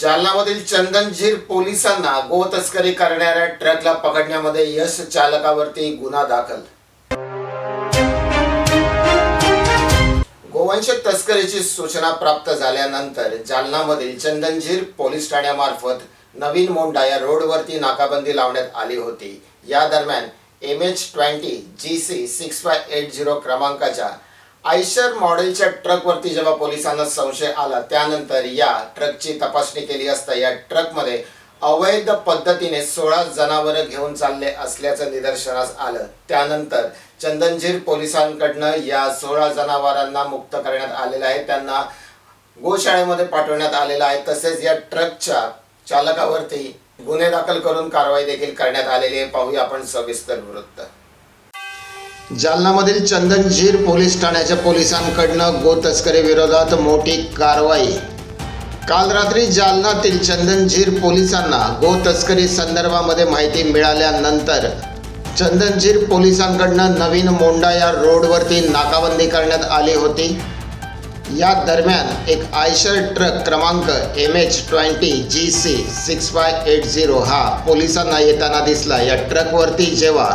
जालनामधील चंदनजीर पोलिसांना गो तस्करी करणाऱ्या ट्रकला पकडण्यामध्ये यश चालकावरती गुन्हा दाखल. गोवंश तस्करीची सूचना प्राप्त झाल्यानंतर जालनामधील चंदनजीर पोलीस ठाण्यामार्फत नवीन मोंडा या रोडवरती नाकाबंदी लावण्यात आली होती. या दरम्यान M H twenty G C six five eight zero क्रमांकाच्या आयशर मॉडेलच्या ट्रकवरती जेव्हा पोलिसांना संशय आला त्यानंतर या ट्रकची तपासणी केली असता या ट्रकमध्ये अवैध पद्धतीने सोळा जनावरं घेऊन चालले असल्याचं निदर्शनास आलं. त्यानंतर चंदनजीर पोलिसांकडनं या सोळा जनावरांना मुक्त करण्यात आलेलं आहे. त्यांना गोशाळेमध्ये पाठवण्यात आलेलं आहे. तसेच या ट्रकच्या चालकावरती गुन्हे दाखल करून कारवाई देखील करण्यात आलेली आहे. पाहूया आपण सविस्तर वृत्त. जालनामधील चंदनजीर पोलीस ठाण्याच्या पोलिसांकडनं गो तस्करी विरोधात मोठी कारवाई. काल रात्री जालनातील चंदनजीर पोलिसांना गो तस्करी संदर्भामध्ये माहिती मिळाल्यानंतर चंदनजीर पोलिसांकडनं नवीन मोंडा या रोडवरती नाकाबंदी करण्यात आली होती. या दरम्यान एक आयशर ट्रक क्रमांक M H twenty G C six five eight zero हा पोलिसांना येताना दिसला. या ट्रकवरती जेव्हा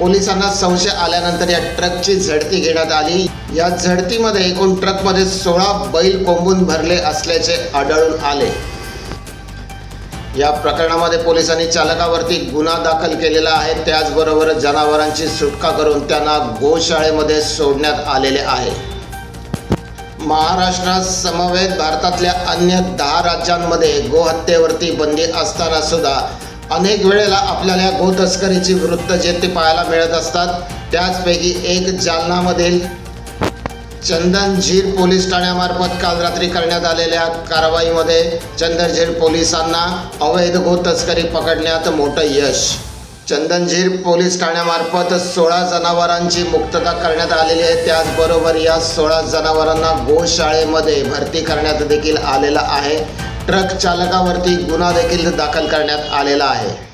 पोलिसांना संशय आल्यानंतर या ट्रकची झडती घेण्यात आली. या झडतीमध्ये एकूण ट्रकमध्ये सोळा बैल कोंबून भरले असल्याचे आढळून आले. या प्रकरणामध्ये पोलिसांनी चालकावरती गुन्हा दाखल केलेला आहे. त्याचबरोबर जनावरांची सुटका करून त्यांना गोशाळेमध्ये सोडण्यात आलेले आहे. महाराष्ट्रात समवेत भारतातल्या अन्य दहा राज्यांमध्ये गोहत्येवरती बंदी असताना सुद्धा अनेक वेळेला आपल्याला या गो तस्करीची वृत्त जे ते पाहायला मिळत असतात त्याचपैकी एक जालनामधील चंदनझीर पोलीस ठाण्यामार्फत काल रात्री करण्यात आलेल्या कारवाईमध्ये चंदनझीर पोलिसांना अवैध गो तस्करी पकडण्यात मोठं यश. चंदनझीर पोलीस ठाण्यामार्फत सोळा जनावरांची मुक्तता करण्यात आलेली आहे. त्याचबरोबर या सोळा जनावरांना गोशाळेमध्ये भरती करण्यात देखील आलेलं आहे. ट्रक चालकावरती गुन्हा देखील दाखल करण्यात आलेला आहे.